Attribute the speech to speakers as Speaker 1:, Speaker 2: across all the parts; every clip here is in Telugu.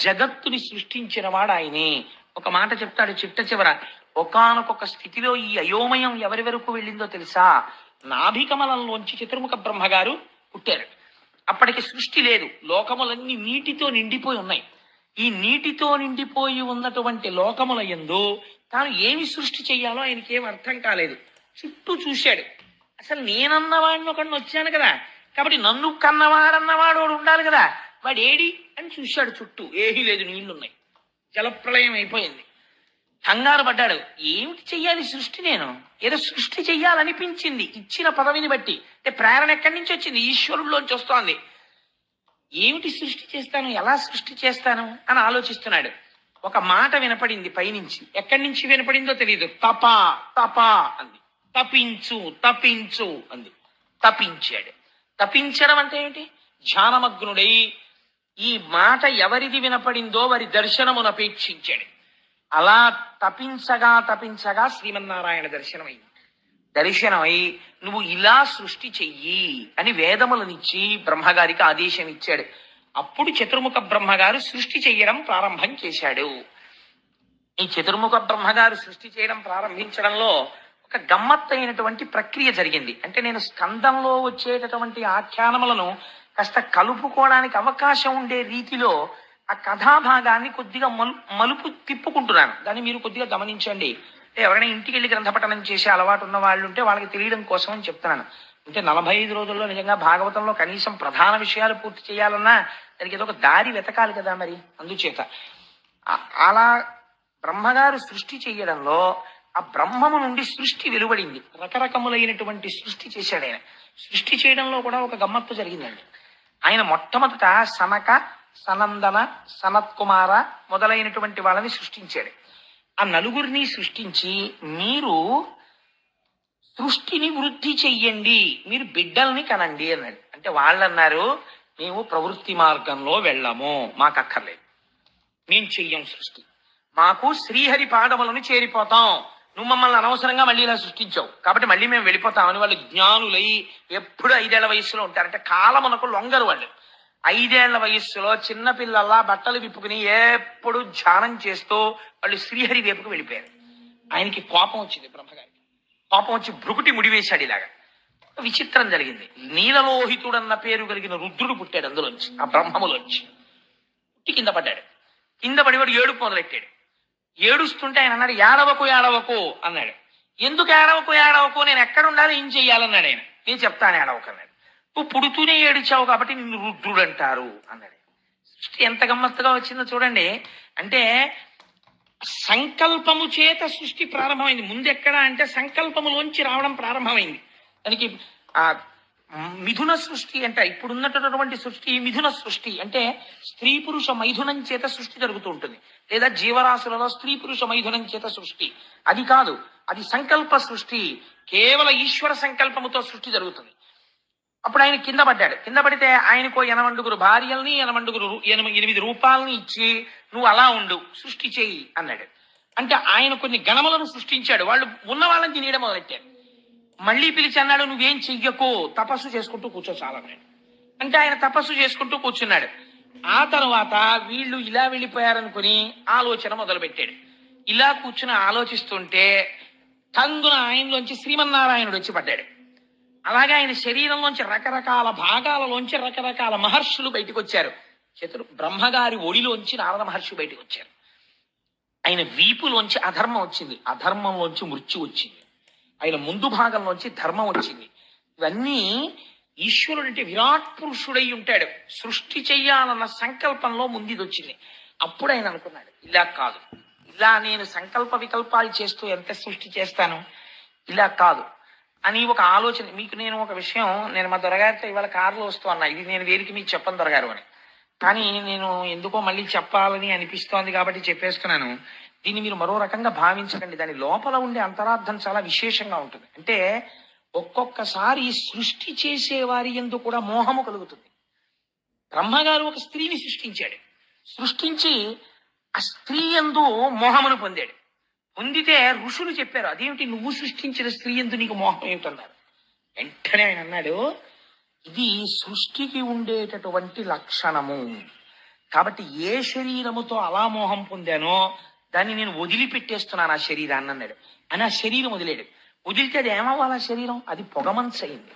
Speaker 1: జగత్తుని సృష్టించిన వాడు ఆయనే. ఒక మాట చెప్తాడు చిట్ట చివర. ఒకానొక స్థితిలో ఈ అయోమయం ఎవరి వరకు వెళ్ళిందో తెలుసా? నాభికమలంలోంచి చతుర్ముఖ బ్రహ్మగారు పుట్టారు. అప్పటికి సృష్టి లేదు. లోకములన్నీ నీటితో నిండిపోయి ఉన్నాయి. ఈ నీటితో నిండిపోయి ఉన్నటువంటి లోకముల ఎందు తాను ఏమి సృష్టి చేయాలో ఆయనకి ఏం అర్థం కాలేదు. చుట్టూ చూశాడు. అసలు నేనన్నవాడిని ఒకడిని వచ్చాను కదా. కాబట్టి నన్ను కన్నవారన్నవాడు ఉండాలి కదా. వాడు ఏడి అని చూశాడు చుట్టూ. ఏమీ లేదు నీళ్ళున్నాయి. జలప్రళయం అయిపోయింది. కంగారు పడ్డాడు. ఏమిటి చెయ్యాలి సృష్టి నేను? ఏదో సృష్టి చెయ్యాలనిపించింది. ఇచ్చిన పదవిని బట్టి. అంటే ప్రేరణ ఎక్కడి నుంచి వచ్చింది? ఈశ్వరుల్లోంచి వస్తోంది. ఏమిటి సృష్టి చేస్తాను? ఎలా సృష్టి చేస్తాను? అని ఆలోచిస్తున్నాడు. ఒక మాట వినపడింది పైనుంచి. ఎక్కడి నుంచి వినపడిందో తెలియదు తప తప అంది. తపించు తపించు అంది. తపించాడు. తపించడం అంటే ఏమిటి? ధ్యానమగ్నుడై ఈ మాట ఎవరిది వినపడిందో వారి దర్శనమునపేక్షించాడు అలా తపించగా తపించగా శ్రీమన్నారాయణ దర్శనమైంది. దర్శనమై నువ్వు ఇలా సృష్టి చెయ్యి అని వేదములనిచ్చి బ్రహ్మగారికి ఆదేశం ఇచ్చాడు అప్పుడు చతుర్ముఖ బ్రహ్మగారు సృష్టి చెయ్యడం ప్రారంభం చేశాడు. ఈ చతుర్ముఖ బ్రహ్మగారు సృష్టి చేయడం ప్రారంభించడంలో ఒక గమ్మత్తైనటువంటి ప్రక్రియ జరిగింది. అంటే నేను స్కందంలో వచ్చేటటువంటి ఆఖ్యానములను కాస్త కలుపుకోవడానికి అవకాశం ఉండే రీతిలో ఆ కథాభాగాన్ని కొద్దిగా మలు మలుపు తిప్పుకుంటున్నాను. దాన్ని మీరు కొద్దిగా గమనించండి. ఎవరైనా ఇంటికి వెళ్ళి గ్రంథపఠనం చేసే అలవాటు ఉన్న వాళ్ళు ఉంటే వాళ్ళకి తెలియడం కోసం అని చెప్తున్నాను. అంటే నలభై ఐదు రోజుల్లో నిజంగా భాగవతంలో కనీసం ప్రధాన విషయాలు పూర్తి చేయాలన్నా దానికి ఏదో ఒక దారి వెతకాలి కదా మరి. అందుచేత అలా బ్రహ్మగారు సృష్టి చేయడంలో ఆ బ్రహ్మము నుండి సృష్టి వెలువడింది. రకరకములైనటువంటి సృష్టి చేశాడు ఆయన. సృష్టి చేయడంలో కూడా ఒక గమ్మత్తు జరిగిందండి. ఆయన మొట్టమొదట సనక సనందన సనత్కుమార మొదలైనటువంటి వాళ్ళని సృష్టించాడు. ఆ నలుగురిని సృష్టించి మీరు సృష్టిని వృద్ధి చెయ్యండి మీరు బిడ్డల్ని కనండి అన్నాడు. అంటే వాళ్ళు అన్నారు మేము ప్రవృత్తి మార్గంలో వెళ్ళము మాకు అక్కర్లేదు. మేము చెయ్యం సృష్టి. మాకు శ్రీహరి పాదములను చేరిపోతాం. నువ్వు మమ్మల్ని అనవసరంగా మళ్ళీ ఇలా సృష్టించావు. కాబట్టి మళ్ళీ మేము వెళ్ళిపోతామని వాళ్ళు జ్ఞానులై ఎప్పుడు ఐదేళ్ళ వయస్సులో ఉంటారంటే కాలం కాలమునకు లొంగరు వాళ్ళు. ఐదేళ్ళ వయస్సులో చిన్న పిల్లల్లా బట్టలు విప్పుకుని ఎప్పుడు ధ్యానం చేస్తూ వాళ్ళు శ్రీహరి వైపుకు వెళ్ళిపోయారు. ఆయనకి కోపం వచ్చింది బ్రహ్మగారికి. కోపం వచ్చి భృకుటి ముడివేశాడు ఇలాగా. విచిత్రం జరిగింది. నీలలోహితుడన్న పేరు కలిగిన రుద్రుడు పుట్టాడు అందులోంచి ఆ బ్రహ్మములోంచి. పుట్టి కింద పడ్డాడు. కింద పడివాడు ఏడుపు మొదలెట్టాడు. ఏడుస్తుంటే ఆయన అన్నాడు ఏడవకు ఏడవకు అన్నాడు. ఎందుకు ఏడవకు ఏడవకు? నేను ఎక్కడ ఉండాలి? ఏం చెయ్యాలన్నాడు ఆయన. నేను చెప్తాను ఏడవకు అన్నాడు. నువ్వు పుడుతూనే ఏడిచావు కాబట్టి నిన్ను రుద్రుడు అంటారు అన్నాడు సృష్టి ఎంత గమ్మత్తుగా వచ్చిందో చూడండి. అంటే సంకల్పము చేత సృష్టి ప్రారంభమైంది. ముందెక్కడ అంటే సంకల్పములోంచి రావడం ప్రారంభమైంది. దానికి ఆ మిథున సృష్టి అంటే ఇప్పుడున్నటువంటి సృష్టి మిథున సృష్టి అంటే స్త్రీ పురుష మైథునం చేత సృష్టి జరుగుతూ ఉంటుంది లేదా జీవరాశులలో స్త్రీ పురుష మైథునం చేత సృష్టి. అది కాదు అది సంకల్ప సృష్టి. కేవల ఈశ్వర సంకల్పముతో సృష్టి జరుగుతుంది. అప్పుడు ఆయన కింద పడ్డాడు. కింద పడితే ఆయనకు ఎనమండుగురు భార్యల్ని ఎనమండుగురు ఎనిమిది రూపాలని ఇచ్చి నువ్వు అలా ఉండు సృష్టి చేయి అన్నాడు. అంటే ఆయన కొన్ని గణములను సృష్టించాడు. వాళ్ళు ఉన్న వాళ్ళని తినేయడం మొదలెట్టారు. మళ్ళీ పిలిచి అన్నాడు నువ్వేం చెయ్యకు తపస్సు చేసుకుంటూ కూర్చో చాలన్నాడు అంటే ఆయన తపస్సు చేసుకుంటూ కూర్చున్నాడు. ఆ తర్వాత వీళ్ళు ఇలా వెళ్ళిపోయారనుకుని ఆలోచన మొదలుపెట్టాడు. ఇలా కూర్చుని ఆలోచిస్తుంటే తంగున ఆయనలోంచి శ్రీమన్నారాయణుడు వచ్చి పడ్డాడు. అలాగే ఆయన శరీరంలోంచి రకరకాల భాగాలలోంచి రకరకాల మహర్షులు బయటకు వచ్చారు. చతుర్ బ్రహ్మగారి ఒడిలోంచి నారద మహర్షి బయటకు వచ్చారు. ఆయన వీపులోంచి అధర్మం వచ్చింది. అధర్మంలోంచి మృత్యు వచ్చింది. ఆయన ముందు భాగంలోంచి ధర్మం వచ్చింది. ఇవన్నీ ఈశ్వరుడు అంటే విరాట్ పురుషుడై ఉంటాడు. సృష్టి చెయ్యాలన్న సంకల్పంలో ముందుది వచ్చింది అప్పుడు ఆయన అనుకున్నాడు ఇలా కాదు. ఇలా నేను సంకల్ప వికల్పాలు చేస్తూ ఎంత సృష్టి చేస్తాను? ఇలా కాదు. అని ఒక ఆలోచన మీకు నేను ఒక విషయం నేను మా దొరగారితో ఇవాళ కారులో వస్తూ అన్నా. ఇది నేను వేరికి మీకు చెప్పను దొరగారు అని. కానీ నేను ఎందుకో మళ్ళీ చెప్పాలని అనిపిస్తోంది కాబట్టి చెప్పేస్తున్నాను. దీన్ని మీరు మరో రకంగా భావించకండి. దాని లోపల ఉండే అంతరార్థం చాలా విశేషంగా ఉంటుంది. అంటే ఒక్కొక్కసారి సృష్టి చేసే వారి ఎందు కూడా మోహము కలుగుతుంది. బ్రహ్మగారు ఒక స్త్రీని సృష్టించాడు. సృష్టించి ఆ స్త్రీ ఎందు మోహమును పొందాడు. పొందితే ఋషులు చెప్పారు అదేమిటి నువ్వు సృష్టించిన స్త్రీ ఎందు నీకు మోహం ఏమిటన్నారు? వెంటనే ఆయన అన్నాడు ఇది సృష్టికి ఉండేటటువంటి లక్షణము. కాబట్టి ఏ శరీరముతో అలా మోహం పొందానో దాన్ని నేను వదిలిపెట్టేస్తున్నాను ఆ శరీరాన్ని అన్నాడు. అని ఆ శరీరం వదిలేడు. వదిలితే అది ఏమవ్వాలి ఆ శరీరం? అది పొగమంచు అయింది.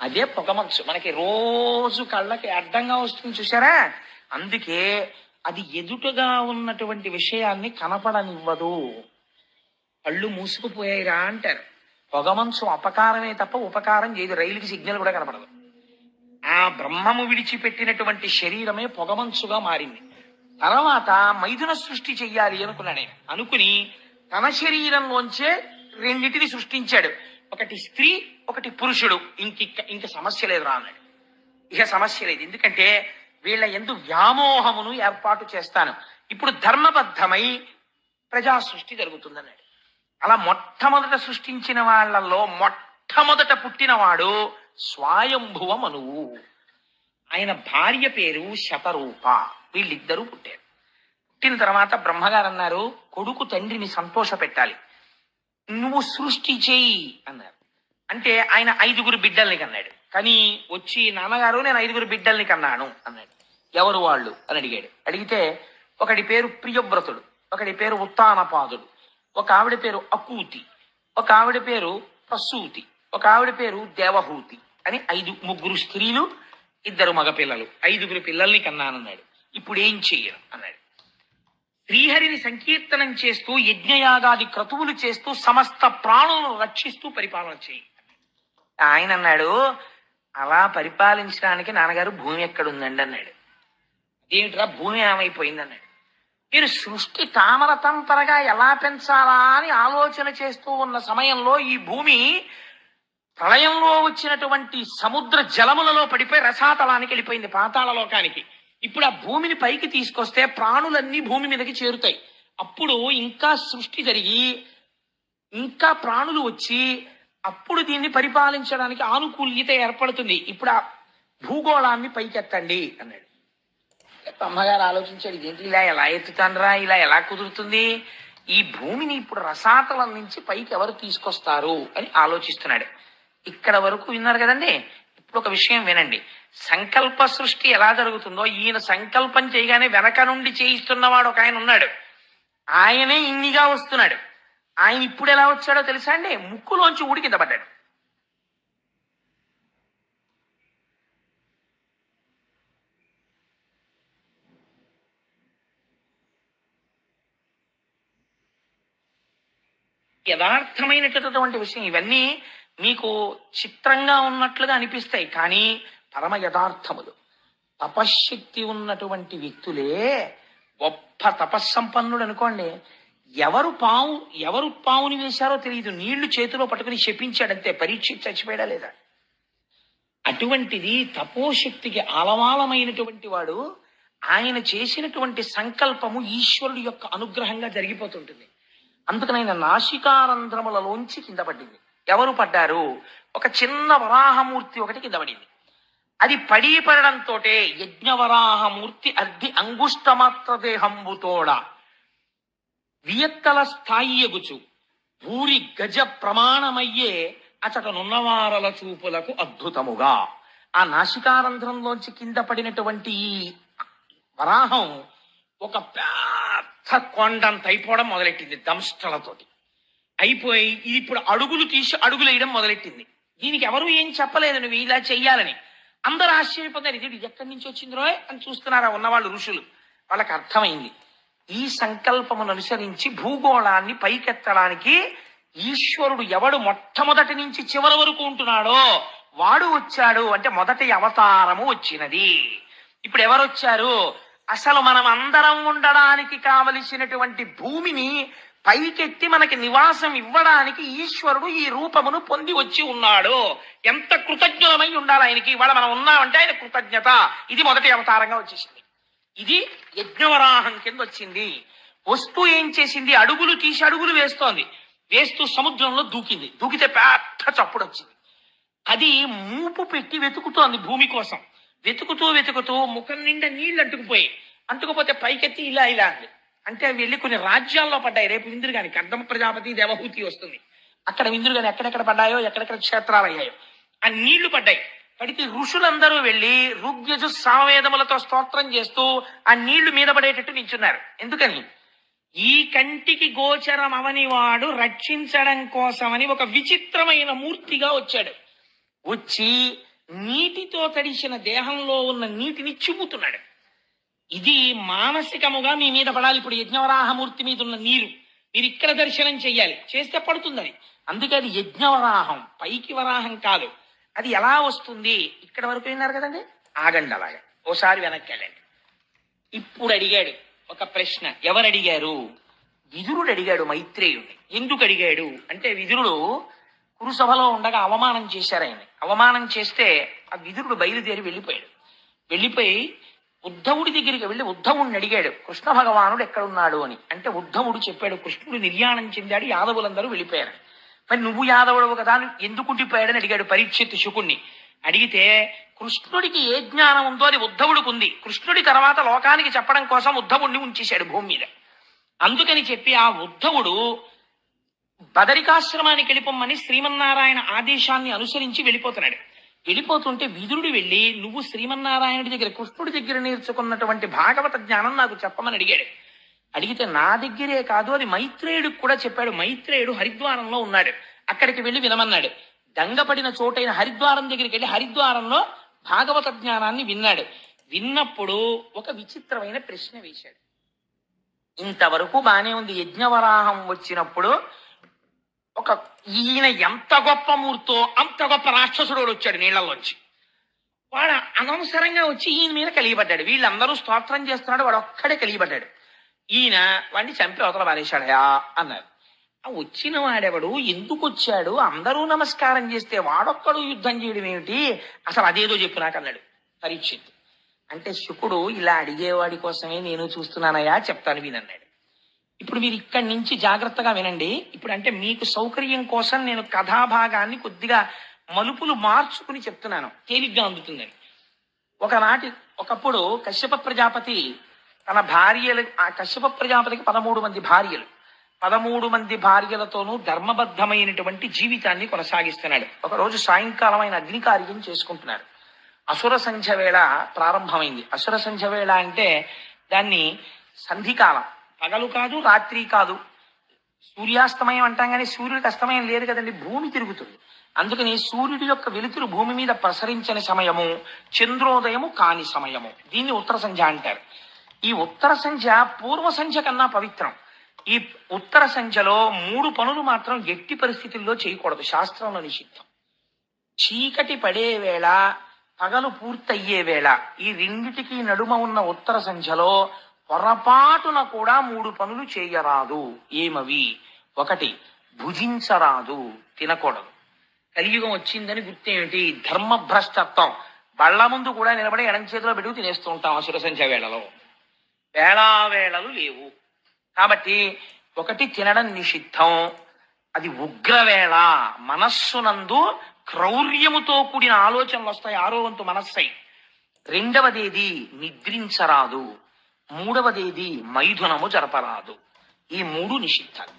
Speaker 1: అదే పొగమంచు మనకి రోజు కళ్ళకి అడ్డంగా వస్తుంది చూసారా అందుకే అది ఎదుటగా ఉన్నటువంటి విషయాన్ని కనపడనివ్వదు. కళ్ళు మూసుకుపోయాయిరా అంటారు. పొగమంచు అపకారమే తప్ప ఉపకారం చేయదు. రైలుకి సిగ్నల్ కూడా కనపడదు. ఆ బ్రహ్మము విడిచిపెట్టినటువంటి శరీరమే పొగమంచుగా మారింది. తర్వాత మైథున సృష్టి చెయ్యాలి అనుకున్నాడు ఆయన అనుకుని తన శరీరంలోంచే రెండింటిని సృష్టించాడు. ఒకటి స్త్రీ ఒకటి పురుషుడు. ఇంక ఇంక సమస్య లేదు రా అన్నాడు. ఇక సమస్య లేదు. ఎందుకంటే వీళ్ళ ఎందు వ్యామోహమును ఏర్పాటు చేస్తాను. ఇప్పుడు ధర్మబద్ధమై ప్రజా సృష్టి జరుగుతుందన్నాడు. అలా మొట్టమొదట సృష్టించిన వాళ్ళల్లో మొట్టమొదట పుట్టినవాడు స్వాయంభువ మనువు ఆయన భార్య పేరు శతరూప. వీళ్ళిద్దరూ పుట్టారు. పుట్టిన తర్వాత బ్రహ్మగారు అన్నారు కొడుకు తండ్రిని సంతోష పెట్టాలి నువ్వు సృష్టి చేయి అన్నారు. అంటే ఆయన ఐదుగురు బిడ్డల్ని కన్నాడు. కానీ వచ్చి నాన్నగారు నేను ఐదుగురు బిడ్డల్ని కన్నాను అన్నాడు. ఎవరు వాళ్ళు? అని అడిగాడు. అడిగితే ఒకడి పేరు ప్రియవ్రతుడు ఒకడి పేరు ఉత్తానపాదుడు ఒక ఆవిడ పేరు అకూతి ఒక ఆవిడ పేరు ప్రసూతి ఒక ఆవిడ పేరు దేవహూతి అని ఐదు ముగ్గురు స్త్రీలు ఇద్దరు మగపిల్లలు. ఐదుగురు పిల్లల్ని కన్నానన్నాడు ఇప్పుడు ఏం చెయ్యను అన్నాడు. శ్రీహరిని సంకీర్తనం చేస్తూ యజ్ఞయాగాది క్రతువులు చేస్తూ సమస్త ప్రాణులను రక్షిస్తూ పరిపాలన చేయి ఆయన అన్నాడు అలా పరిపాలించడానికి నాన్నగారు భూమి ఎక్కడుందండి? అన్నాడు. ఏమిట్రా భూమి ఏమైపోయింది? అన్నాడు. మీరు సృష్టి తామర తంపరగా ఎలా పెంచాలా అని ఆలోచన చేస్తూ ఉన్న సమయంలో ఈ భూమి ప్రళయంలో వచ్చినటువంటి సముద్ర జలములలో పడిపోయి రసాతలానికి వెళ్ళిపోయింది పాతాళ లోకానికి. ఇప్పుడు ఆ భూమిని పైకి తీసుకొస్తే ప్రాణులన్నీ భూమి మీదకి చేరుతాయి. అప్పుడు ఇంకా సృష్టి జరిగి ఇంకా ప్రాణులు వచ్చి అప్పుడు దీన్ని పరిపాలించడానికి ఆనుకూల్యత ఏర్పడుతుంది. ఇప్పుడు ఆ భూగోళాన్ని పైకెత్తండి అన్నాడు. అమ్మగారు ఆలోచించాడు ఇదేంటి ఇలా ఎలా ఎత్తుతానరా? ఇలా ఎలా కుదురుతుంది? ఈ భూమిని ఇప్పుడు రసాతలం నుంచి పైకి ఎవరు తీసుకొస్తారు? అని ఆలోచిస్తున్నాడు. ఇక్కడ వరకు విన్నారు కదండి? ఇప్పుడు ఒక విషయం వినండి. సంకల్ప సృష్టి ఎలా జరుగుతుందో ఈయన సంకల్పం చేయగానే వెనక నుండి చేయిస్తున్నవాడు ఒక ఆయన ఉన్నాడు. ఆయనే ఇన్నిగా వస్తున్నాడు. ఆయన ఇప్పుడు ఎలా వచ్చాడో తెలుసా అండి? ముక్కులోంచి ఊడి కింద పడ్డాడు. యథార్థమైనటువంటి విషయం ఇవన్నీ మీకు చిత్రంగా ఉన్నట్లుగా అనిపిస్తాయి కానీ పరమ యథార్థములు. తపశ్శక్తి ఉన్నటువంటి వ్యక్తులే గొప్ప తపస్సంపన్నుడు అనుకోండి. ఎవరు పావు ఎవరు పావుని వేశారో తెలియదు. నీళ్ళు చేతిలో పట్టుకుని శపించాడంతే పరీక్ష చచ్చిపోయాడా లేదా? అటువంటిది తపోశక్తికి ఆలవాలమైనటువంటి వాడు ఆయన చేసినటువంటి సంకల్పము ఈశ్వరుడు యొక్క అనుగ్రహంగా జరిగిపోతుంటుంది. అందుకనైనా నాసికారంధ్రములలోంచి కింద పడింది. ఎవరు పడ్డారు? ఒక చిన్న వరాహమూర్తి ఒకటి కింద పడింది. అది పడి పడడంతో యజ్ఞవరాహమూర్తి అర్ధి అంగుష్టమాత్ర దేహంబుతోడ వియత్తల స్థాయి ఎగుచు. భూరి గజ ప్రమాణమయ్యే అచటనున్నవారల చూపులకు అద్భుతముగా. ఆ నాసికారంధ్రంలోంచి కింద పడినటువంటి ఈ వరాహం ఒక పెద్ద కొండంత అయిపోవడం మొదలెట్టింది దంష్టలతోటి అయిపోయి ఇది ఇప్పుడు అడుగులు తీసి అడుగులు వేయడం మొదలెట్టింది. దీనికి ఎవరు ఏం చెప్పలేదు నువ్వు ఇలా చెయ్యాలని. అందరూ ఆశ్చర్యపోతారు ఇది ఎక్కడి నుంచి వచ్చిందిరో? అని చూస్తున్నారా ఉన్నవాళ్ళు ఋషులు. వాళ్ళకి అర్థమైంది. ఈ సంకల్పమును అనుసరించి భూగోళాన్ని పైకెత్తడానికి ఈశ్వరుడు ఎవడు మొట్టమొదటి నుంచి చివరి వరకు ఉంటున్నాడో వాడు వచ్చాడు అంటే మొదటి అవతారము వచ్చినది. ఇప్పుడు ఎవరు వచ్చారు అసలు మనం అందరం ఉండడానికి కావలసినటువంటి భూమిని పైకెత్తి మనకి నివాసం ఇవ్వడానికి ఈశ్వరుడు ఈ రూపమును పొంది వచ్చి ఉన్నాడు. ఎంత కృతజ్ఞులమై ఉండాలి ఆయనకి? ఇవాళ మనం ఉన్నామంటే ఆయన కృతజ్ఞత. ఇది మొదటి అవతారంగా వచ్చేసింది. ఇది యజ్ఞవరాహం కింద వచ్చింది. వస్తూ ఏం చేసింది? అడుగులు తీసి అడుగులు వేస్తోంది. వేస్తూ సముద్రంలో దూకింది. దూకితే పెద్ద చప్పుడు వచ్చింది. అది మూపు పెట్టి వెతుకుతోంది భూమి కోసం. వెతుకుతూ వెతుకుతూ ముఖం నిండా నీళ్ళు అంటుకుపోయి అంటుకుపోతే పైకెత్తి ఇలా ఇలా అంది. అంటే అవి వెళ్ళి కొన్ని రాజ్యాల్లో పడ్డాయి. రేపు ఇంద్రుగాని కర్దమ ప్రజాపతి దేవహూతి వస్తుంది. అక్కడ ఇంద్రుగాని ఎక్కడెక్కడ పడ్డాయో ఎక్కడెక్కడ క్షేత్రాలు అయ్యాయో ఆ నీళ్ళు పడ్డాయి. పడితే ఋషులందరూ వెళ్ళి ఋగ్యజు సామవేదములతో స్తోత్రం చేస్తూ ఆ నీళ్ళు మీద పడేటట్టు నించున్నారు. ఎందుకని? ఈ కంటికి గోచరం అవని వాడు రక్షించడం కోసమని ఒక విచిత్రమైన మూర్తిగా వచ్చాడు. వచ్చి నీటితో తడిసిన దేహంలో ఉన్న నీటిని చిమ్ముతున్నాడు. ఇది మానసికముగా మీ మీద పడాలి. ఇప్పుడు యజ్ఞవరాహమూర్తి మీద ఉన్న నీరు మీరు ఇక్కడ దర్శనం చెయ్యాలి. చేస్తే పడుతుందని అందుకే అది యజ్ఞవరాహం పైకి వరాహం కాదు. అది ఎలా వస్తుంది? ఇక్కడ వరకు విన్నారు కదండి? ఆగండి అలాగే. ఓసారి వెనక్కి వెళ్ళండి. ఇప్పుడు అడిగాడు ఒక ప్రశ్న. ఎవరు అడిగారు విదురుడు అడిగాడు మైత్రేయుడిని ఎందుకు అడిగాడు? అంటే విదురుడు కురుసభలో ఉండగా అవమానం చేశారు ఆయన అవమానం చేస్తే ఆ విదురుడు బయలుదేరి వెళ్ళిపోయాడు. వెళ్ళిపోయి ఉద్ధవుడి దగ్గరికి వెళ్ళి ఉద్ధవుడిని అడిగాడు కృష్ణ భగవానుడు ఎక్కడున్నాడు? అని. అంటే ఉద్ధవుడు చెప్పాడు కృష్ణుడు నిర్యాణం చెందాడు యాదవులందరూ వెళ్ళిపోయారు. మరి నువ్వు యాదవుడు కదా ఎందుకు ఉండిపోయాడని అడిగాడు పరీక్షిత్ శుకుణ్ణి. అడిగితే కృష్ణుడికి ఏ జ్ఞానం ఉందో అది ఉద్ధవుడికి ఉంది. కృష్ణుడి తర్వాత లోకానికి చెప్పడం కోసం ఉద్ధవుడిని ఉంచేశాడు భూమి మీద. అందుకని చెప్పి ఆ ఉద్ధవుడు బదరికాశ్రమానికి వెళ్ళిపోమ్మని శ్రీమన్నారాయణ ఆదేశాన్ని అనుసరించి వెళ్ళిపోతున్నాడు. వెళ్ళిపోతుంటే విదురుడు వెళ్ళి నువ్వు శ్రీమన్నారాయణుడి దగ్గర కృష్ణుడి దగ్గర నేర్చుకున్నటువంటి భాగవత జ్ఞానం నాకు చెప్పమని అడిగాడు. అడిగితే నా దగ్గరే కాదు అది మైత్రేయుడికి కూడా చెప్పాడు. మైత్రేయుడు హరిద్వారంలో ఉన్నాడు. అక్కడికి వెళ్ళి వినమన్నాడు. దంగపడిన చోటైన హరిద్వారం దగ్గరికి వెళ్ళి హరిద్వారంలో భాగవత జ్ఞానాన్ని విన్నాడు. విన్నప్పుడు ఒక విచిత్రమైన ప్రశ్న వేశాడు. ఇంతవరకు బానే ఉంది. యజ్ఞవరాహం వచ్చినప్పుడు ఒక ఈయన ఎంత గొప్ప మూర్తో అంత గొప్ప రాక్షసుడు వచ్చాడు నీళ్ళలోంచి వాడు అనవసరంగా వచ్చి ఈయన మీద కలిగిపడ్డాడు వీళ్ళందరూ స్తోత్రం చేస్తున్నాడు వాడు ఒక్కడే కలిగిపడ్డాడు ఈయన వాడిని చంపి అవతల పారేశాడయా అన్నారు. ఆ వచ్చిన వాడెవడు? ఎందుకు వచ్చాడు? అందరూ నమస్కారం చేస్తే వాడొక్కడు యుద్ధం చేయడం ఏమిటి? అసలు అదేదో చెప్పు నాకు అన్నాడు పరీక్షిత్. అంటే శుకుడు ఇలా అడిగేవాడి కోసమే నేను చూస్తున్నానయా చెప్తాను వీనన్నాడు. ఇప్పుడు మీరు ఇక్కడి నుంచి జాగ్రత్తగా వినండి. ఇప్పుడు అంటే మీకు సౌకర్యం కోసం నేను కథాభాగాన్ని కొద్దిగా మలుపులు మార్చుకుని చెప్తున్నాను. తేలిగ్గా అందుతుందని. ఒకనాటి ఒకప్పుడు కశ్యప ప్రజాపతి తన భార్యలు ఆ కశ్యప ప్రజాపతికి పదమూడు మంది భార్యలు. పదమూడు మంది భార్యలతోనూ ధర్మబద్ధమైనటువంటి జీవితాన్ని కొనసాగిస్తున్నాడు. ఒకరోజు సాయంకాలం ఆయన అగ్నికార్యం చేసుకుంటున్నాడు. అసుర సంధ్య వేళ ప్రారంభమైంది. అసుర సంధ్య వేళ అంటే దాన్ని సంధికాలం. పగలు కాదు రాత్రి కాదు. సూర్యాస్తమయం అంటాం కానీ సూర్యుడికి అస్తమయం లేదు కదండి భూమి తిరుగుతుంది. అందుకని సూర్యుడి యొక్క వెలుతురు భూమి మీద ప్రసరించని సమయము చంద్రోదయము కాని సమయము. దీన్ని ఉత్తర సంధ్య అంటారు. ఈ ఉత్తర సంధ్య పూర్వ సంధ్య కన్నా పవిత్రం. ఈ ఉత్తర సంధ్యలో మూడు పనులు మాత్రం ఎట్టి పరిస్థితుల్లో చేయకూడదు. శాస్త్రంలో నిషిద్ధం. చీకటి పడే వేళ పగలు పూర్తయ్యే వేళ ఈ రెండిటికి నడుమ ఉన్న ఉత్తర సంధ్యలో పొరపాటున కూడా మూడు పనులు చేయరాదు. ఏమవి? ఒకటి భుజించరాదు తినకూడదు. కలియుగం వచ్చిందని గుర్తేమిటి? ధర్మభ్రష్టత్వం. బళ్ళ ముందు కూడా నిలబడి ఎడం చేతిలో పెట్టుకు తినేస్తూ ఉంటాం అసుర వేళలో. వేళావేళలు లేవు. కాబట్టి ఒకటి తినడం నిషిద్ధం. అది ఉగ్రవేళ. మనస్సునందు క్రౌర్యముతో కూడిన ఆలోచనలు వస్తాయి. ఆరోవంతు మనస్సై. రెండవదేది? నిద్రించరాదు. మూడవదేది మైథునము జరపరాదు. ఈ మూడు నిషిద్ధాలు.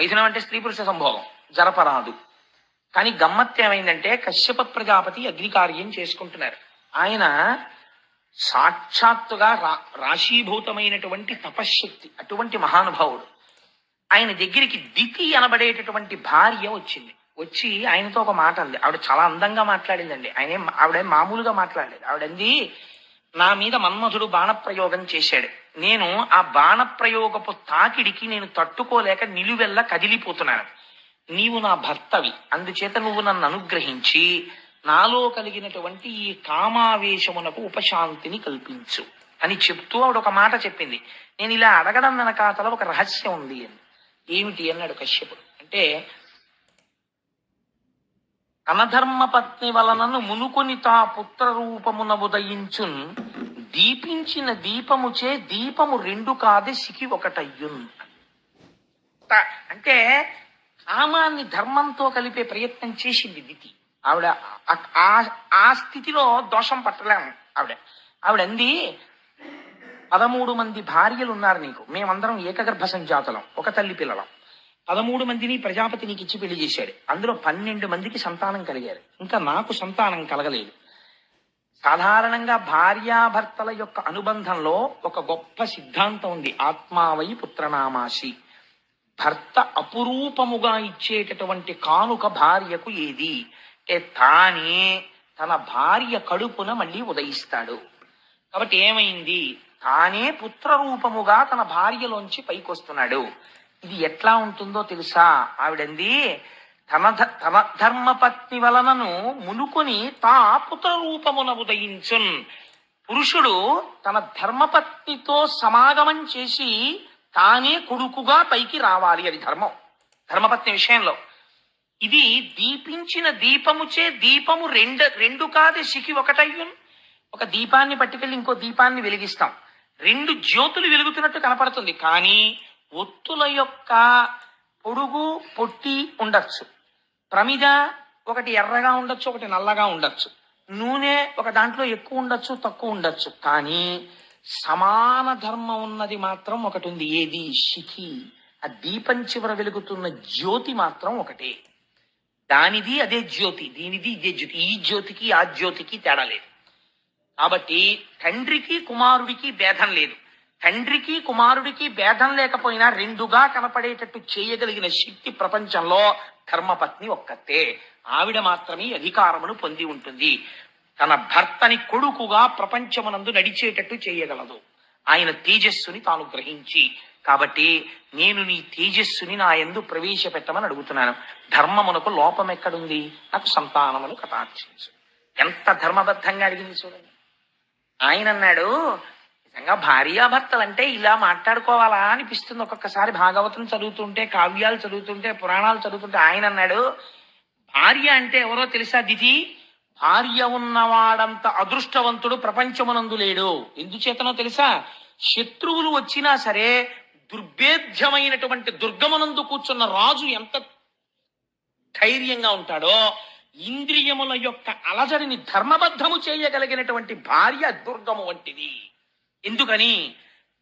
Speaker 1: మైథునం అంటే స్త్రీ పురుష సంభోగం జరపరాదు. కానీ గమ్మత్తు ఏమైందంటే కశ్యప ప్రజాపతి అగ్నికార్యం చేసుకుంటున్నారు. ఆయన సాక్షాత్తుగా రా రాశీభూతమైనటువంటి తపశ్శక్తి అటువంటి మహానుభావుడు. ఆయన దగ్గరికి దితి అనబడేటటువంటి భార్య వచ్చింది. వచ్చి ఆయనతో ఒక మాట అంది. ఆవిడ చాలా అందంగా మాట్లాడిందండి. ఆయన ఆవిడ మామూలుగా మాట్లాడలేదు. ఆవిడంది నా మీద మన్మధుడు బాణప్రయోగం చేశాడు. నేను ఆ బాణప్రయోగపు తాకిడికి నేను తట్టుకోలేక నిలువెల్లా కదిలిపోతున్నాను. నీవు నా భర్తవి. అందుచేత నువ్వు నన్ను అనుగ్రహించి నాలో కలిగినటువంటి ఈ కామావేశమునకు ఉపశాంతిని కల్పించు అని చెప్తూ ఆవిడ ఒక మాట చెప్పింది. నేను ఇలా అడగడం వెనకాతల ఒక రహస్యం ఉంది అని. ఏమిటి అన్నాడు కశ్యపుడు. అంటే అనధర్మ పత్ని వలనను మునుకొని తా పుత్ర రూపమున ఉదయించున్ దీపించిన దీపముచే దీపము రెండు కాదే సికి ఒకటయ్యున్. అంటే కామాన్ని ధర్మంతో కలిపే ప్రయత్నం చేసింది దితి ఆవిడ ఆ- ఆ స్థితిలో దోషం పట్టలేము ఆవిడ. ఆవిడ అంది పదమూడు మంది భార్యలు ఉన్నారు నీకు. మేమందరం ఏకగర్భ సంజాతులం ఒక తల్లి పిల్లలం. పదమూడు మందిని ప్రజాపతి నీకు ఇచ్చి పెళ్ళి చేశాడు. అందులో పన్నెండు మందికి సంతానం కలిగారు. ఇంకా నాకు సంతానం కలగలేదు. సాధారణంగా భార్యాభర్తల యొక్క అనుబంధంలో ఒక గొప్ప సిద్ధాంతం ఉంది. ఆత్మావై పుత్రనామాసి. భర్త అపురూపముగా ఇచ్చేటటువంటి కానుక భార్యకు ఏది? అంటే తానే తన భార్య కడుపున మళ్ళీ ఉదయిస్తాడు. కాబట్టి ఏమైంది? తానే పుత్ర రూపముగా తన భార్యలోంచి పైకొస్తున్నాడు. ఇది ఎట్లా ఉంటుందో తెలుసా? ఆవిడంది తన తమ ధర్మపత్ని వలనను మునుకొని తా పుత్ర రూపమున ఉదయించున్. పురుషుడు తన ధర్మపత్నితో సమాగమం చేసి తానే కొడుకుగా పైకి రావాలి అది ధర్మం. ధర్మపత్ని విషయంలో. ఇది దీపించిన దీపముచే దీపము రెండు రెండు కాదు సికి ఒకటయ్యున్. ఒక దీపాన్ని పట్టుకెళ్ళి ఇంకో దీపాన్ని వెలిగిస్తాం. రెండు జ్యోతులు వెలుగుతున్నట్టు కనపడుతుంది. కానీ ఒత్తుల యొక్క పొడుగు పొట్టి ఉండొచ్చు. ప్రమిద ఒకటి ఎర్రగా ఉండొచ్చు ఒకటి నల్లగా ఉండొచ్చు. నూనె ఒక దాంట్లో ఎక్కువ ఉండొచ్చు తక్కువ ఉండొచ్చు. కానీ సమాన ధర్మం ఉన్నది మాత్రం ఒకటి ఉంది. ఏది? శిఖి. ఆ దీపం చివర వెలుగుతున్న జ్యోతి మాత్రం ఒకటే. దానిది అదే జ్యోతి దీనిది ఇదే జ్యోతి. ఈ జ్యోతికి ఆ జ్యోతికి తేడా లేదు. కాబట్టి తండ్రికి కుమారుడికి భేదం లేదు. తండ్రికి కుమారుడికి భేదం లేకపోయినా రెండుగా కనపడేటట్టు చేయగలిగిన శక్తి ప్రపంచంలో ధర్మపత్ని ఒక్కతే. ఆవిడ మాత్రమే అధికారమును పొంది ఉంటుంది. తన భర్తని కొడుకుగా ప్రపంచమునందు నడిచేటట్టు చేయగలదు. ఆయన తేజస్సుని తాను గ్రహించి. కాబట్టి నేను నీ తేజస్సుని నా ఎందు ప్రవేశపెట్టమని అడుగుతున్నాను. ధర్మమునకు లోపం ఎక్కడుంది? నాకు సంతానమును కటాక్షించు. ఎంత ధర్మబద్ధంగా అడిగింది చూడండి. ఆయన అన్నాడు నిజంగా భార్యాభర్తలంటే ఇలా మాట్లాడుకోవాలా అనిపిస్తుంది. ఒక్కొక్కసారి భాగవతం చదువుతుంటే కావ్యాలు చదువుతుంటే పురాణాలు చదువుతుంటే ఆయన అన్నాడు భార్య అంటే ఎవరో తెలుసా దితి భార్య ఉన్నవాడంత అదృష్టవంతుడు ప్రపంచమునందు లేడు. ఎందుచేతనో తెలుసా? శత్రువులు వచ్చినా సరే దుర్భేద్యమైనటువంటి దుర్గమునందు కూర్చున్న రాజు ఎంత ధైర్యంగా ఉంటాడో ఇంద్రియముల యొక్క అలజడిని ధర్మబద్ధము చేయగలిగినటువంటి భార్య దుర్గము వంటిది. ఎందుకని?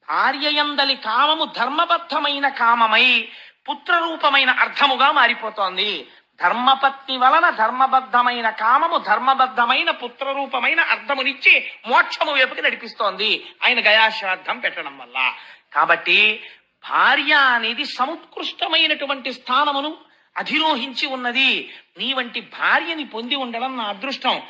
Speaker 1: భార్య యందలి కామము ధర్మబద్ధమైన కామమై పుత్రరూపమైన అర్థముగా మారిపోతోంది. ధర్మపత్ని వలన ధర్మబద్ధమైన కామము ధర్మబద్ధమైన పుత్రరూపమైన అర్థమునిచ్చి మోక్షము వైపుకి నడిపిస్తోంది. ఆయన గయాశ్రాద్ధం పెట్టడం వల్ల. కాబట్టి భార్య అనేది సముత్కృష్టమైనటువంటి స్థానమును అధిరోహించి ఉన్నది. నీ వంటి భార్యని పొంది ఉండడం నా అదృష్టం.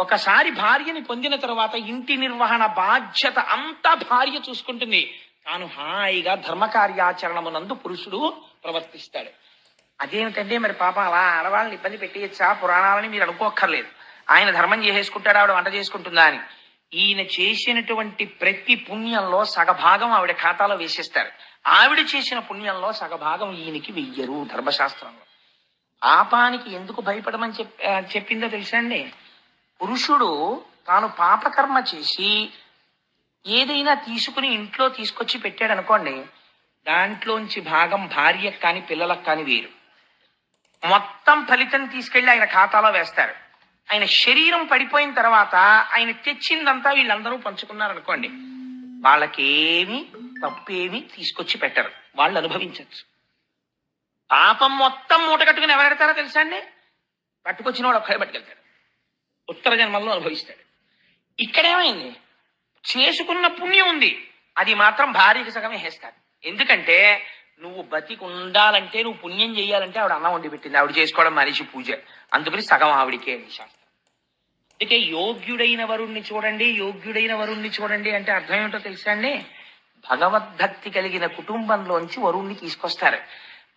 Speaker 1: ఒకసారి భార్యని పొందిన తర్వాత ఇంటి నిర్వహణ బాధ్యత అంతా భార్య చూసుకుంటుంది. తాను హాయిగా ధర్మకార్యాచరణమునందు పురుషుడు ప్రవర్తిస్తాడు. అదేమిటంటే మరి పాప అలా ఆడవాళ్ళని ఇబ్బంది పెట్టేయచ్చా? పురాణాలని మీరు అనుకోక్కర్లేదు. ఆయన ధర్మం చేసేసుకుంటాడు? ఆవిడ వంట చేసుకుంటుందా అని. ఈయన చేసినటువంటి ప్రతి పుణ్యంలో సగభాగం ఆవిడ ఖాతాలో వేసేస్తారు. ఆవిడ చేసిన పుణ్యంలో సగభాగం ఈయనకి వెయ్యరు ధర్మశాస్త్రంలో. పాపానికి ఎందుకు భయపడమని చెప్ చెప్పిందో తెలుసా అండి? పురుషుడు తాను పాపకర్మ చేసి ఏదైనా తీసుకుని ఇంట్లో తీసుకొచ్చి పెట్టాడు అనుకోండి దాంట్లోంచి భాగం భార్యకు కానీ పిల్లలకు కానీ వేరు. మొత్తం ఫలితం తీసుకెళ్ళి ఆయన ఖాతాలో వేస్తారు. ఆయన శరీరం పడిపోయిన తర్వాత ఆయన తెచ్చిందంతా వీళ్ళందరూ పంచుకున్నారు అనుకోండి వాళ్ళకేమి తప్పేమి తీసుకొచ్చి పెట్టరు. వాళ్ళు అనుభవించవచ్చు పాపం మొత్తం మూట కట్టుకుని ఎవరెడతారో తెలుసా అండి? పట్టుకొచ్చిన వాడు ఒక్కడే పట్టుకెళ్తాడు. ఉత్తర జన్మల్లో అనుభవిస్తాడు. ఇక్కడేమైంది? చేసుకున్న పుణ్యం ఉంది. అది మాత్రం భార్యకి సగమే వేస్తాడు ఎందుకంటే నువ్వు బతికి ఉండాలంటే నువ్వు పుణ్యం చేయాలంటే ఆవిడ అన్నం వండి పెట్టింది. ఆవిడ చేసుకోవడం మనిషి పూజ. అందుకని సగం ఆవిడికే అని శాస్త్రం అందుకే యోగ్యుడైన వరుణ్ణి చూడండి యోగ్యుడైన వరుణ్ణి చూడండి అంటే అర్థం ఏమిటో తెలుసా అండి? భగవద్భక్తి కలిగిన కుటుంబంలోంచి వరుణ్ణి తీసుకొస్తారు.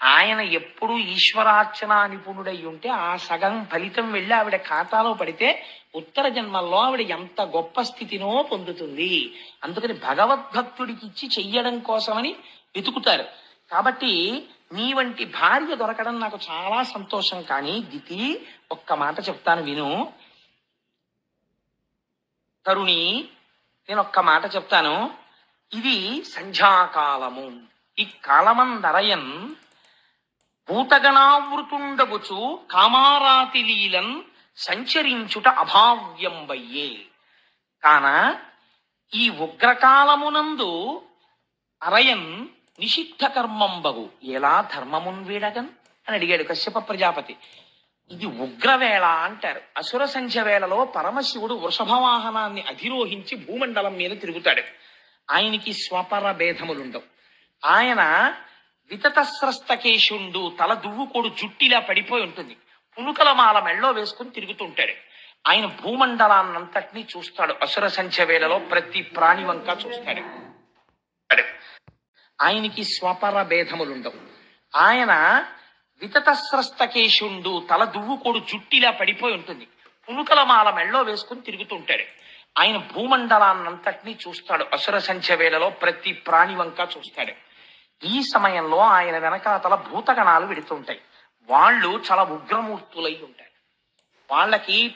Speaker 1: ఆయన ఎప్పుడు ఈశ్వరార్చన నిపుణుడై ఉంటే ఆ సగం ఫలితం వెళ్ళి ఆవిడ ఖాతాలో పడితే ఉత్తర జన్మల్లో ఆవిడ ఎంత గొప్ప స్థితినో పొందుతుంది. అందుకని భగవద్భక్తుడికి ఇచ్చి చెయ్యడం కోసమని వెతుకుతారు. కాబట్టి నీ వంటి భార్య దొరకడం నాకు చాలా సంతోషం. కానీ దితి ఒక్క మాట చెప్తాను విను. తరుణి నేను ఒక్క మాట చెప్తాను. ఇది సంధ్యాకాలము. ఈ కాలమందరయన్ భూతగణావృతుండగుచు కామారాతి లీలన్ సంచరించుట అభావ్యంబయ్యే. కాన ఈ ఉగ్రకాలమునందు అరయన్ నిషిద్ధ కర్మంబగు. ఎలా ధర్మమున్ వీడగన్? అని అడిగాడు కశ్యప ప్రజాపతి. ఇది ఉగ్రవేళ అంటారు. అసుర సంధ్య వేళలో పరమశివుడు వృషభవాహనాన్ని అధిరోహించి భూమండలం మీద తిరుగుతాడు. ఆయనకి స్వపర భేదములుండవు ఆయన వితతస్రస్తకేశుండు తల దువ్వుకోడు జుట్టిలా పడిపోయి ఉంటుంది. పునుకల మాల మెళ్ళో వేసుకుని తిరుగుతుంటాడు. ఆయన భూమండలాన్నంతటినీ చూస్తాడు. అసుర సంచవేలలో ప్రతి ప్రాణి వంక చూస్తాడు. ఆయనకి స్వపర భేదములుండవు. ఆయన వితతస్రస్తకేశుండు తల దువ్వుకోడు జుట్టిలా పడిపోయి ఉంటుంది. పునుకల మాల మెళ్ళో వేసుకుని తిరుగుతుంటాడు. ఆయన భూమండలాన్నంతటినీ చూస్తాడు. అసుర సంచవేలలో ప్రతి ప్రాణి వంక చూస్తాడు. ఈ సమయంలో ఆయన వెనకాతల భూతగణాలు వెడుతుంటాయి. వాళ్ళు చాలా ఉగ్రమూర్తులై ఉంటారు. వాళ్ళకి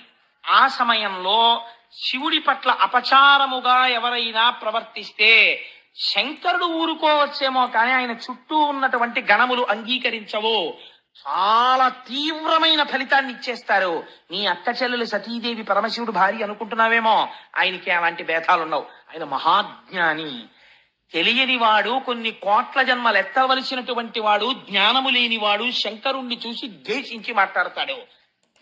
Speaker 1: ఆ సమయంలో శివుడి పట్ల అపచారముగా ఎవరైనా ప్రవర్తిస్తే శంకరుడు ఊరుకోవచ్చేమో కానీ ఆయన చుట్టూ ఉన్నటువంటి గణములు అంగీకరించవు. చాలా తీవ్రమైన ఫలితాన్ని ఇచ్చేస్తారు. నీ అక్క చెల్లెలు సతీదేవి పరమశివుడు భార్య అనుకుంటున్నావేమో? ఆయనకి అలాంటి భేదాలు ఉండవు ఆయన మహాజ్ఞాని. తెలియని వాడు కొన్ని కోట్ల జన్మలు ఎత్తవలసినటువంటి వాడు జ్ఞానము లేనివాడు శంకరుణ్ణి చూసి ద్వేషించి మాట్లాడతాడు.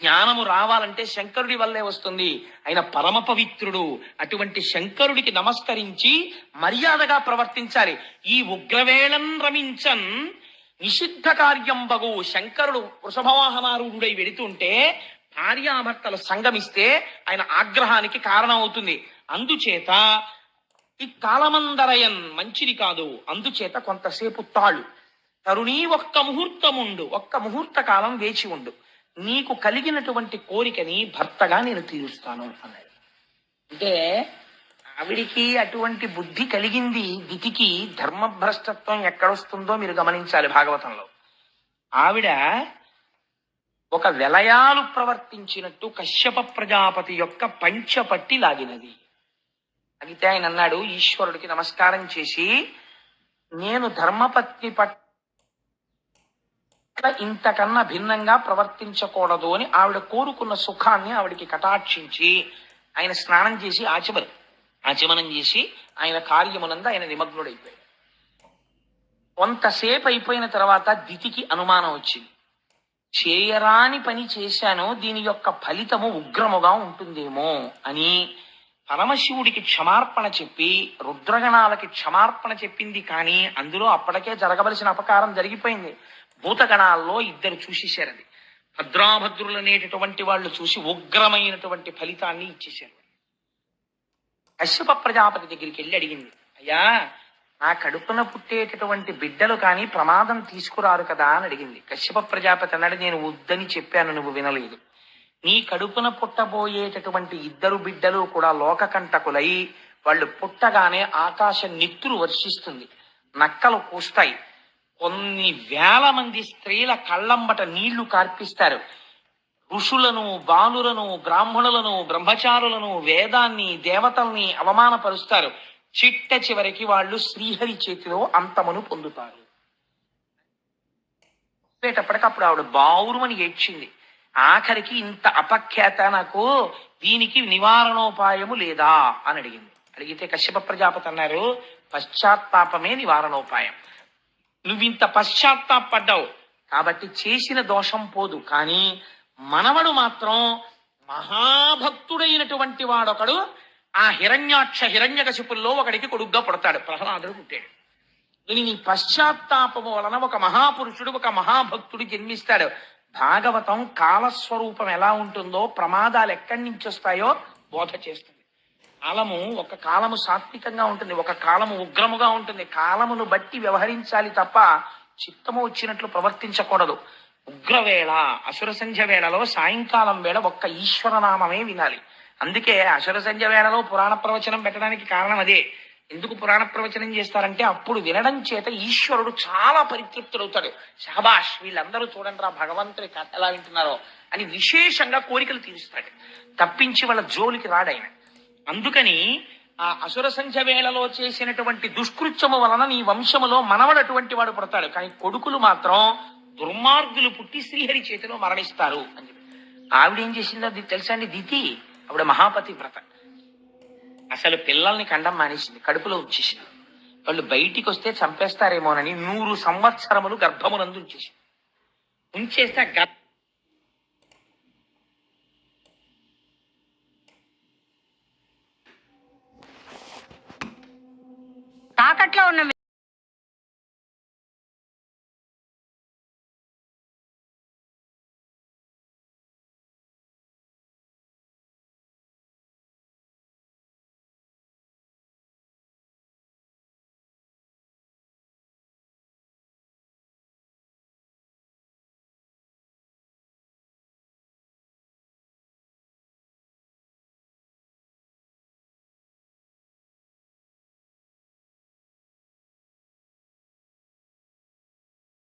Speaker 1: జ్ఞానము రావాలంటే శంకరుడి వల్లే వస్తుంది. ఆయన పరమ పవిత్రుడు. అటువంటి శంకరుడికి నమస్కరించి మర్యాదగా ప్రవర్తించాలి. ఈ ఉగ్రవేళం రమించన్ నిషిద్ధ కార్యం బగు. శంకరుడు వృషభవాహనారూఢుడై వెడుతుంటే భార్యాభర్తలు సంగమిస్తే ఆయన ఆగ్రహానికి కారణం అవుతుంది అందుచేత ఈ కాలమందరయన్ మంచిది కాదు. అందుచేత కొంతసేపు తాళు. తరుణీ ఒక్క ముహూర్తముండు ఒక్క ముహూర్త కాలం వేచి ఉండు. నీకు కలిగినటువంటి కోరికని భర్తగా నేను తీరుస్తాను అన్నాడు. అంటే ఆవిడికి అటువంటి బుద్ధి కలిగింది దితికి ధర్మభ్రష్టత్వం ఎక్కడొస్తుందో మీరు గమనించాలి భాగవతంలో. ఆవిడ ఒక వెలయాలు ప్రవర్తించినట్టు కశ్యప ప్రజాపతి యొక్క పంచపట్టి లాగినది. అడిగితే ఆయన అన్నాడు ఈశ్వరుడికి నమస్కారం చేసి నేను ధర్మపత్ని పట్ల ఇంతకన్నా భిన్నంగా ప్రవర్తించకూడదు అని ఆవిడ కోరుకున్న సుఖాన్ని ఆవిడికి కటాక్షించి ఆయన స్నానం చేసి ఆచమనం ఆచమనం చేసి ఆయన కార్యమునందు ఆయన నిమగ్నుడైపోయాడు. కొంతసేపు అయిపోయిన తర్వాత దితికి అనుమానం వచ్చింది. చేయరాని పని చేశాను దీని యొక్క ఫలితము ఉగ్రముగా ఉంటుందేమో అని పరమశివుడికి క్షమార్పణ చెప్పి రుద్రగణాలకి క్షమార్పణ చెప్పింది కానీ అందులో అప్పటికే జరగవలసిన అపకారం జరిగిపోయింది. భూతగణాల్లో ఇద్దరు చూసేశారు అది భద్రాభద్రులు అనేటటువంటి వాళ్ళు చూసి ఉగ్రమైనటువంటి ఫలితాన్ని ఇచ్చేశారు. కశ్యప ప్రజాపతి దగ్గరికి వెళ్ళి అడిగింది అయ్యా నా కడుపున పుట్టేటటువంటి బిడ్డలు కానీ ప్రమాదం తీసుకురారు కదా అని అడిగింది. కశ్యప ప్రజాపతి అన్నాడు నేను వద్దని చెప్పాను నువ్వు వినలేదు. నీ కడుపున పుట్టబోయేటటువంటి ఇద్దరు బిడ్డలు కూడా లోకకంటకులై వాళ్ళు పుట్టగానే ఆకాశ నిత్తులు వర్షిస్తుంది. నక్కలు కూస్తాయి కొన్ని వేల మంది స్త్రీల కళ్ళంబట నీళ్ళు కార్పిస్తారు. ఋషులను బాలులను బ్రాహ్మణులను బ్రహ్మచారులను వేదాన్ని దేవతల్ని అవమానపరుస్తారు. చిట్ట చివరికి వాళ్ళు శ్రీహరి చేతిలో అంతమును పొందుతారు. చెప్పేటప్పటికప్పుడు ఆవిడ బావురుమని ఏడ్చింది. ఆఖరికి ఇంత అపఖ్యాత నాకు దీనికి నివారణోపాయము లేదా అని అడిగింది. అడిగితే కశ్యప ప్రజాపతి అన్నారు పశ్చాత్తాపమే నివారణోపాయం. నువ్వు ఇంత పశ్చాత్తాపడ్డావు. కాబట్టి చేసిన దోషం పోదు. కానీ మనవడు మాత్రం మహాభక్తుడైనటువంటి వాడొకడు. ఆ హిరణ్యాక్ష హిరణ్యకశిపుల్లో ఒకడికి కొడుగ్గా పుడతాడు. ప్రహ్లాదుడు పుట్టాడు. దీని నీ పశ్చాత్తాపము వలన ఒక మహాపురుషుడు ఒక మహాభక్తుడు జన్మిస్తాడు. భాగవతం కాలస్వరూపం ఎలా ఉంటుందో ప్రమాదాలు ఎక్కడి నుంచి వస్తాయో బోధ చేస్తుంది. కాలము ఒక కాలము సాత్వికంగా ఉంటుంది ఒక కాలము ఉగ్రముగా ఉంటుంది. కాలమును బట్టి వ్యవహరించాలి తప్ప చిత్తము వచ్చినట్లు ప్రవర్తించకూడదు. ఉగ్రవేళ అసుర సంధ్య వేళలో సాయంకాలం వేళ ఒక్క ఈశ్వరనామమే వినాలి. అందుకే అసుర సంధ్య వేళలో పురాణ ప్రవచనం పెట్టడానికి కారణం అదే. ఎందుకు పురాణ ప్రవచనం చేస్తారంటే అప్పుడు వినడం చేత ఈశ్వరుడు చాలా పరితృప్తుడవుతాడు. షహబాష్ వీళ్ళందరూ చూడండి రా భగవంతుడి కథ ఎలా వింటున్నారో అని విశేషంగా కోరికలు తీరుస్తాడు. తప్పించి వాళ్ళ జోలికి రాడాయన అందుకని ఆ అసుర సంఖ్య వేళలో చేసినటువంటి దుష్కృత్యము వలన నీ వంశములో మనవడు అటువంటి వాడు పుడతాడు. కానీ కొడుకులు మాత్రం దుర్మార్గులు పుట్టి శ్రీహరి చేతిలో మరణిస్తారు అని చెప్పి. ఆవిడ ఏం చేసిందో తెలుసా అండి? దితి ఆవిడ మహాపతి వ్రత అసలు పిల్లల్ని కండం మానేసింది కడుపులో వచ్చేసింది వాళ్ళు బయటికి వస్తే చంపేస్తారేమోనని నూరు సంవత్సరములు గర్భమునందు ఉంచేసింది. ఉంచేస్తే గర్భ
Speaker 2: తాకట్లో ఉన్న